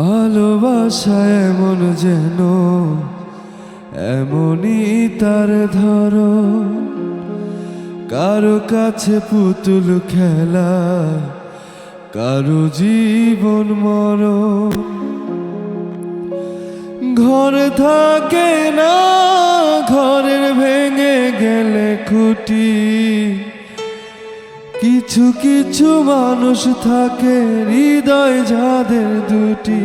ভালোবাসা এমন যেন, এমনই তার ধরো কারও কাছে পুতুল খেলা, কারও জীবন মর ঘর থাকে না, ঘরের ভেঙে গেলে খুঁটি। কিছু কিছু মানুষ থাকে হৃদয় যাদের দুটি।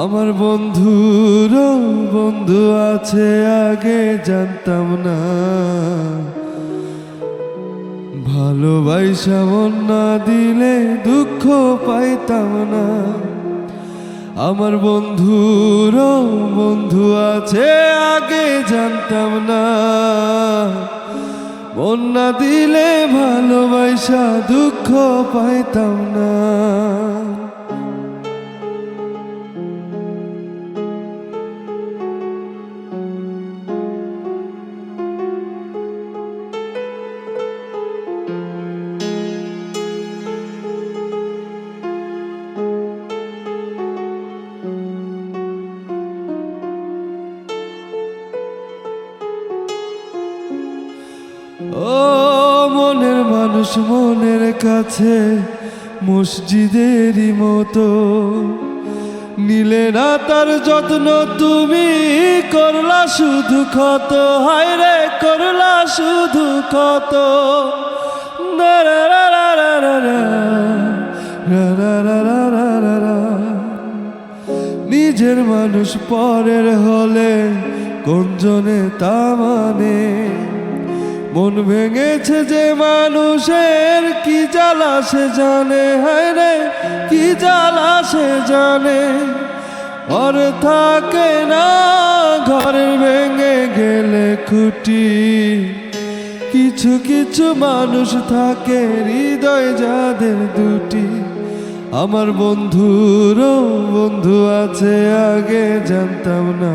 আমার বন্ধুরও বন্ধু আছে, আগে জানতাম না। ভালোবাসা না দিলে দুঃখ পাইতাম না। আমার বন্ধুরও বন্ধু আছে, আগে জানতাম না। না দিলে ভালোবাসা দুঃখ পাইতাম না। ও মনের মানুষ মনের কাছে মসজিদেরই মতো নিলে না তার যত্ন তুমি করলা শুধু ক্ষত হায় রে করলা শুধু ক্ষত। নিজের মানুষ পরের হলে কোনজনে তা মানে মন ভেঙেছে যে মানুষের, কি জ্বালা সে জানে? হায় রে, কি জ্বালা সে জানে? ঘর থাকে না ঘরের ভেঙে গেলে খুঁটি। কিছু কিছু মানুষ থাকে, হৃদয় যাদের দুটি। আমার বন্ধুরও বন্ধু আছে, আগে জানতাম না।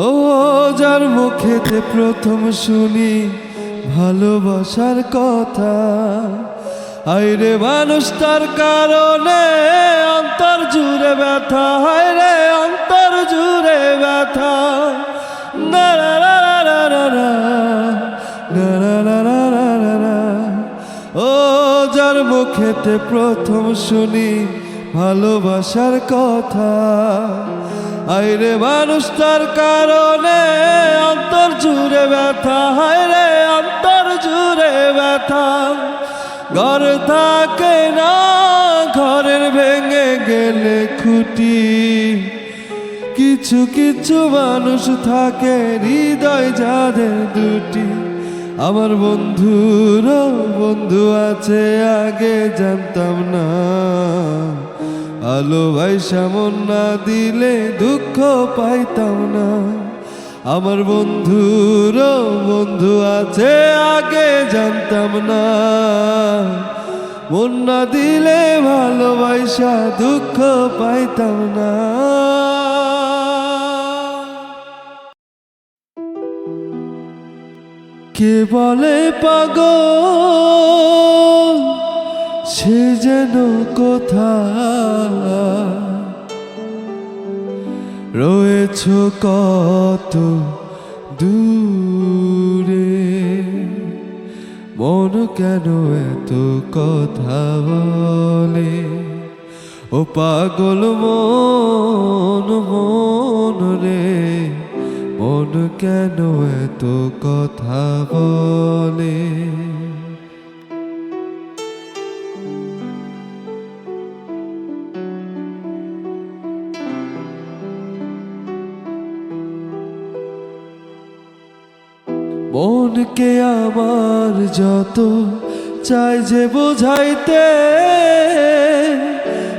ও যার মুখেতে প্রথম শুনি ভালোবাসার কথা আইরে মানুষ তার কারণে অন্তর জুড়ে ব্যথা হায় রে অন্তর জুড়ে ব্যথা। ও যার মুখেতে প্রথম শুনি ভালোবাসার কথা। আইরে মানুষ, তার কারণে অন্তর জুড়ে ব্যথা। রে অন্তর জুড়ে ব্যথা। ঘর থাকে না, ঘরের ভেঙে গেলে খুঁটি। কিছু কিছু মানুষ থাকে, হৃদয় যাদের দুটি। আমার বন্ধুরও বন্ধু আছে, আগে জানতাম না। আলো ভাই সামন না দিলে দুঃখ পাইতাম না। আমার বন্ধুরও বন্ধু আছে, আগে জানতাম না। মন না দিলে ভালোবাসা দুঃখ পাইতাম না। কে বলে পাগল? সে যেন কোথা রয়েছ কত দূরে? মন কেন এত কথা বলে? ও পাগল মন মন রে, মন কেন এত কথা বলে? মনকে আমার যত চাই যে বোঝাইতে,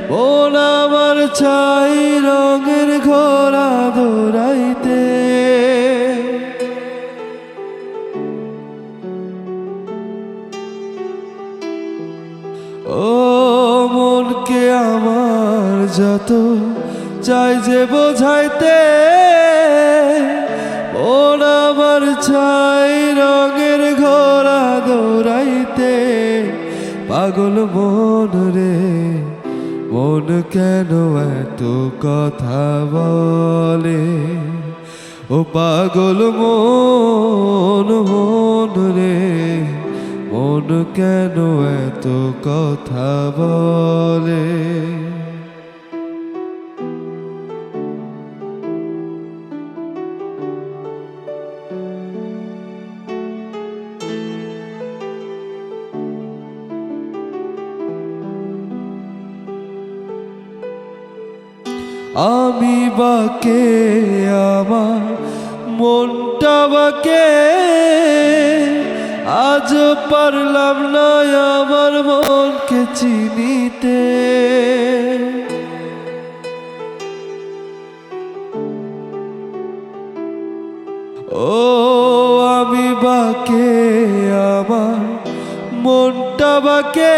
মন আমার চাই রঙের ঘোড়া দৌড়াইতে। ও মনকে আমার যত চাই যে বোঝাইতে আমার চাই রঙের ঘোড়া দৌড়াইতে। পাগল মন রে, মন কেন এত কথা বলে? ও পাগল মন মন রে, মন কেন এত কথা বলে? আমি বাকে, আমার মনটা বাকে। আজ পারলাম না আমার মনকে চিনিতে। ও, আমি বাকে, আমার মনটা বাকে।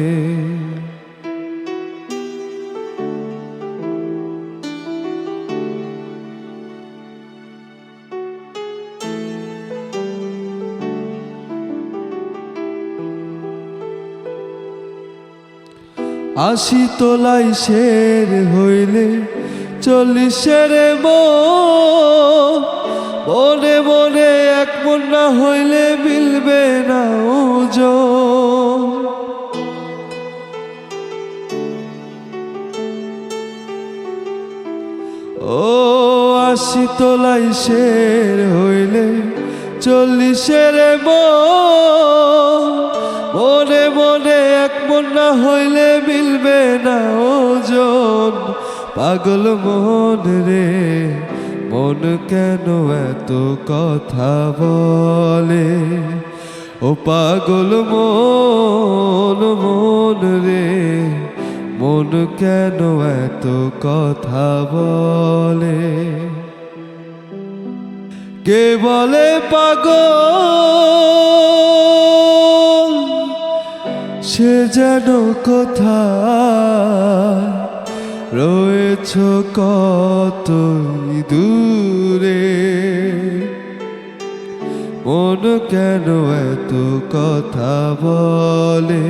আশি তোলাই শের হইলে চল্লিশের মনে মনে এক মন না হইলে মিলবে না ওজন। ও আশি তোলাই শের হইলে চল্লিশের মনে মনে মনে এক মন না হইলে মিলবে না ওজন। পাগল মন রে, মন কেন এত কথা বলে? ও পাগল মন মন রে, মন কেন এত কথা বলে? কে বলে পাগল? সে যেন কথা রয়েছ কত দূরে? মন কেন এত কথা বলে?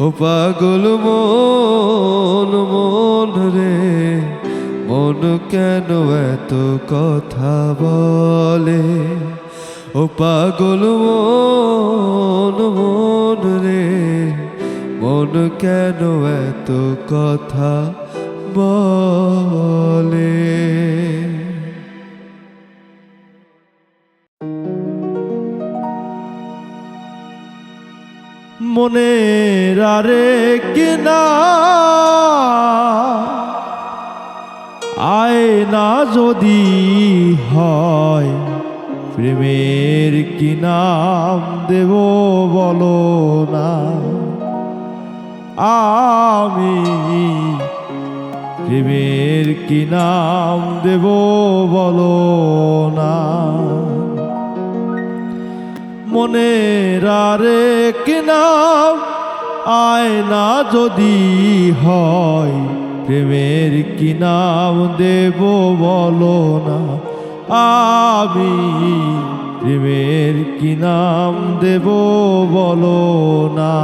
ও পাগল মন মন রে, মন কেন এত কথা বলে? ও পাগল মন মন রে, মন কেন এত কথা বলে? মনের আরে কিনা আয়না যদি হয় প্রেমের কি নাম দেব বলো না। আমি প্রেমের কি নাম দেব বলো না। মনের আরে কি নাম আয়না যদি হয়, প্রেমের কি নাম দেব বলো না। আমি প্রেমের কি নাম দেব বলো না?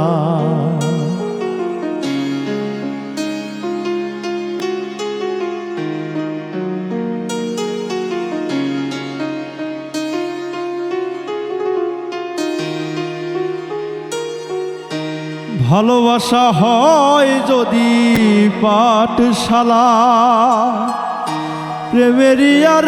ভালোবাসা হয় যদি পাঠশালা প্রেমেরই আর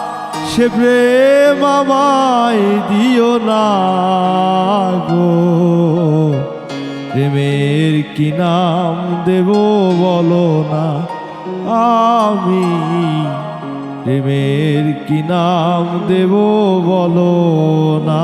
সে প্রেম আমায় দিও না গো। প্রেমের কি নাম দেব বলো না আমি? প্রেমের কি নাম দেব বলো না।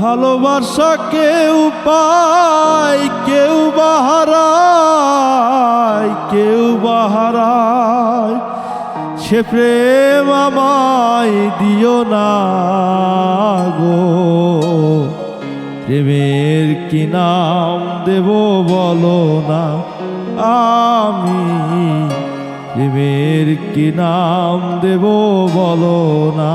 ভালোবাসা কেউ পায়, কেউ বাহারায় কেউ বাহারায় সে প্রেম আমায় দিও না গো। প্রেমের কি নাম দেব বলো না আমি। প্রেমের কি নাম দেব বলো না।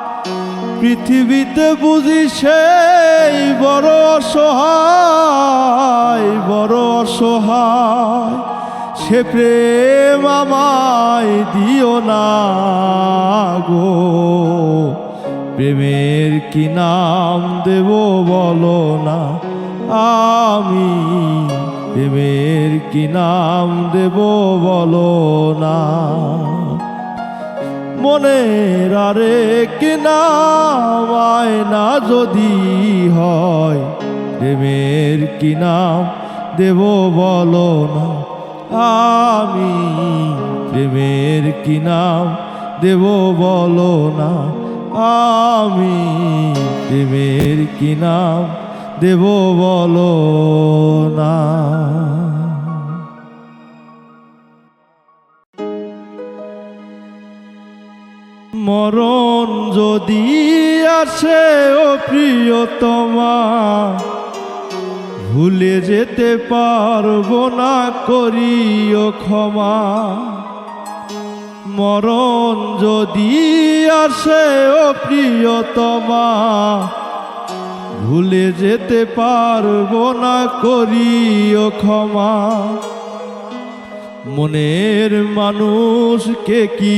পৃথিবীতে বুঝি সেই বড় অসহায় বড় অসহায়। সে প্রেম আমায় দিও না গো। প্রেমের কি নাম দেব বলো না। আমি প্রেমের কি নাম দেব বলো না। মনের আরে কি নাম আয়না যদি হয় প্রেমের কি নাম দেব বলো না। আমি প্রেমের কি নাম দেব বলো না। আমি প্রেমের কি নাম দেব বলো না। মরণ যদি আসে, ও প্রিয়তমা, ভুলে যেতে পারব না, করিও ক্ষমা। মরণ যদি আসে, ও প্রিয়তমা, ভুলে যেতে পারব না, করিও ক্ষমা। মনের মানুষকে কি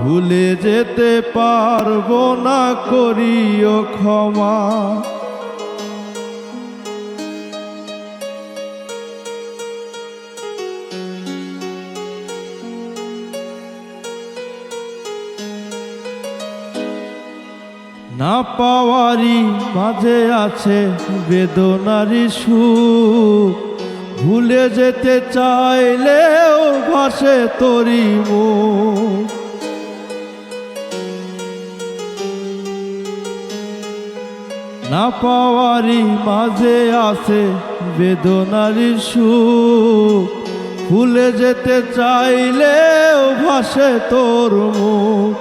ভুলে যেতে পারব না, করিও ক্ষমা। না পাওয়ারই মাঝে আছে বেদনারি সুখ। ভুলে যেতে চাইলেও ভাসে তরি মুখ। না পাওয়ারই মাঝে আছে বেদনারি সুখ ভুলে যেতে চাইলেও ভাসে তোর মুখ।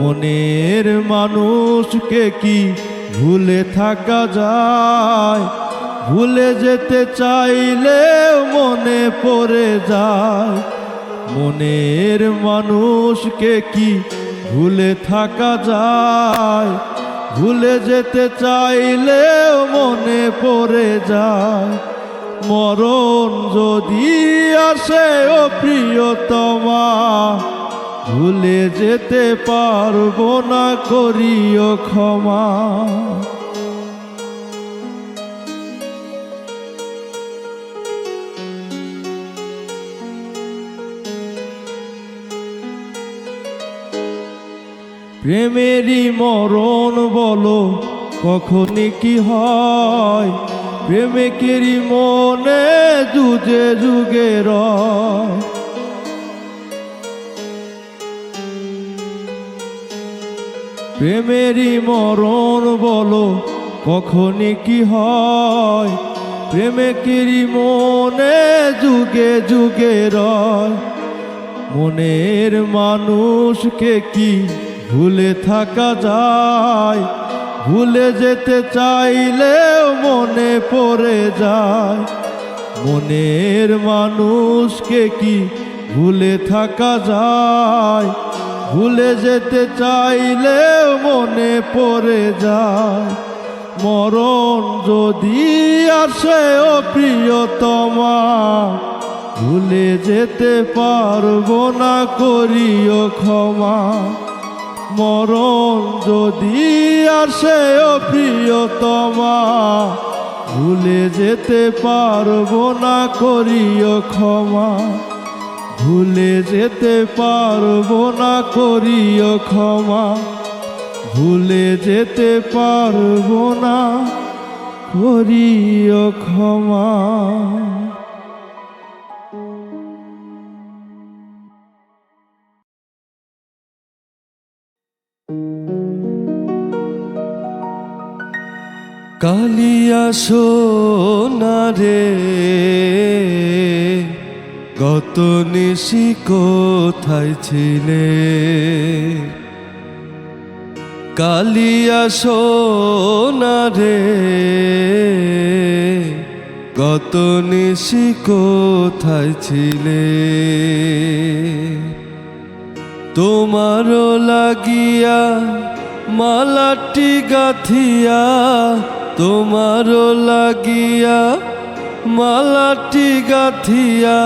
মনের মানুষকে কি ভুলে থাকা যায়? ভুলে যেতে চাইলেও মনে পড়ে যায়। মনের মানুষকে কি ভুলে থাকা যায়? ভুলে যেতে চাইলে মনে পড়ে যায়। মরণ যদি আসে, ও প্রিয়তমা, ভুলে যেতে পারব না, করিও ক্ষমা। প্রেমেরই মরণ বলো কখন কি হয়? প্রেমিকেরই মনে যুগে যুগে রয়। প্রেমেরই মরণ বলো কখন কি হয়? প্রেমিকেরই মনে যুগে যুগে রয়। মনের মানুষকে কি ভুলে থাকা যায়, ভুলে যেতে চাইলেও মনে পড়ে যায়। মনের মানুষকে কি ভুলে থাকা যায়, ভুলে যেতে চাইলেও মনে পড়ে যায়। মরণ যদি আসে, ও প্রিয়তমা, ভুলে যেতে পারব না, করিও ক্ষমা। মরণ যদি আসে ও প্রিয়তমা, ভুলে যেতে পারব না করিও ক্ষমা। ভুলে যেতে পারব না করিও ক্ষমা। ভুলে যেতে পারব না করিও ক্ষমা। কালিয়া সোনারে গত নিশি কোথায় ছিলে? কালিয়া সোনারে গত নিশি কোথায় ছিলে? তোমারও লাগিয়া মালাটি গাথিয়া তোমারও লাগিয়া মালাটি গাথিয়া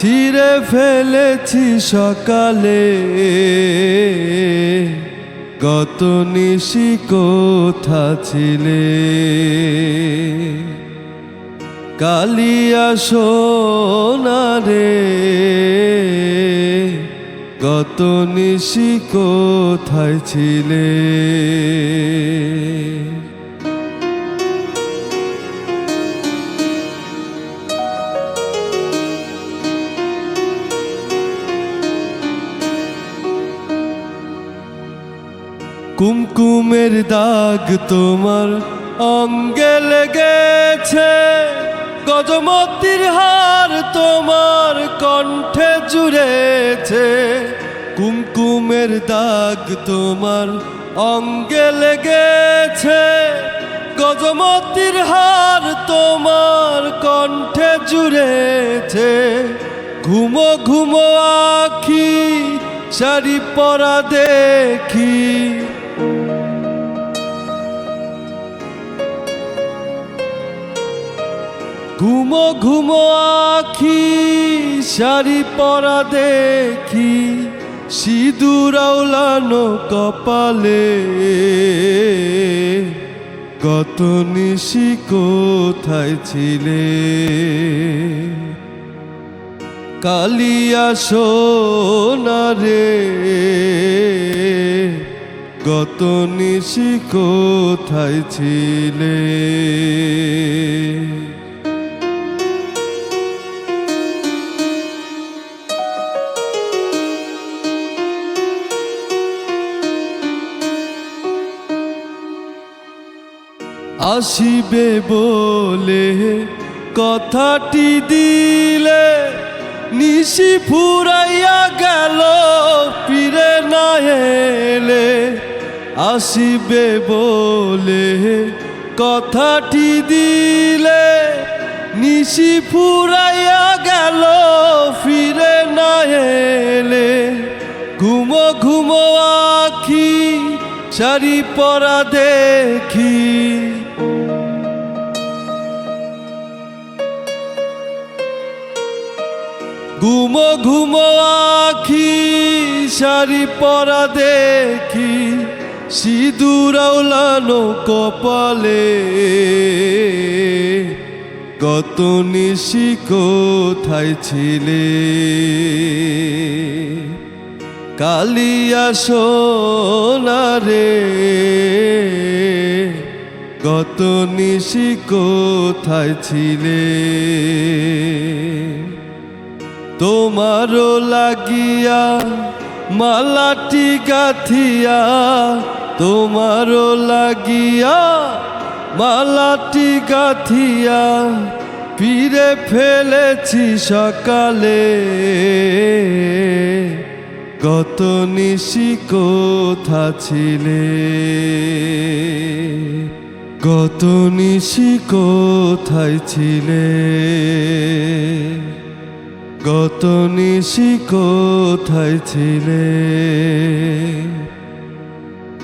ছিঁড়ে ফেলেছি সকালে। গত নিশি কোথা ছিলে? কালিয়া সোনারে গত নিশি কোথায় ছিলে? কুমকুমের দাগ তোমার অঙ্গে লেগেছে। গজমতির হার তোমার কণ্ঠে জুড়েছে। কুমকুমের দাগ তোমার অঙ্গে লেগেছে। গজমতির হার তোমার কণ্ঠে জুড়েছে। ঘুমো ঘুমো আখি শাড়ি পরা দেখি। ঘুমো ঘুমো আখি শাড়ি পরা দেখি, সিঁদুর আওলানো কপালে। কত নিশি কোথায় ছিলে? কালিয়া সোনারে গত নিশি কোথায় ছিলে? আসিবে বলে কথাটি দিলে নিশি ফুরাইয়া গেল ফিরে না এলে। আসিবে বলে কথাটি দিলে নিশি ফুরাইয়া গেল, ফিরে না এলে। ঘুমো ঘুমো আখি শাড়ি পরা দেখি। ঘুমো ঘুমো আখি শাড়ি পরা দেখি। সিঁদুর আউলানো কপালে কত নিশি কোথায় ছিলে? কালিয়া সোনারে কত নিশি কোথায় ছিলে? তোমারও লাগিয়া মালাটি গাথিয়া তোমারও লাগিয়া মালাটি গাথিয়া ফিরে ফেলেছি সকালে। কত নিশি কোথা ছিলে? কত নিশি কোথায় ছিলে? গত নিশি কোথায় ছিলে?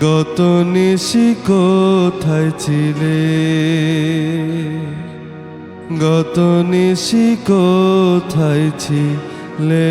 গত নিশি কোথায় ছিলে? গত নিশি কোথায় ছিলে?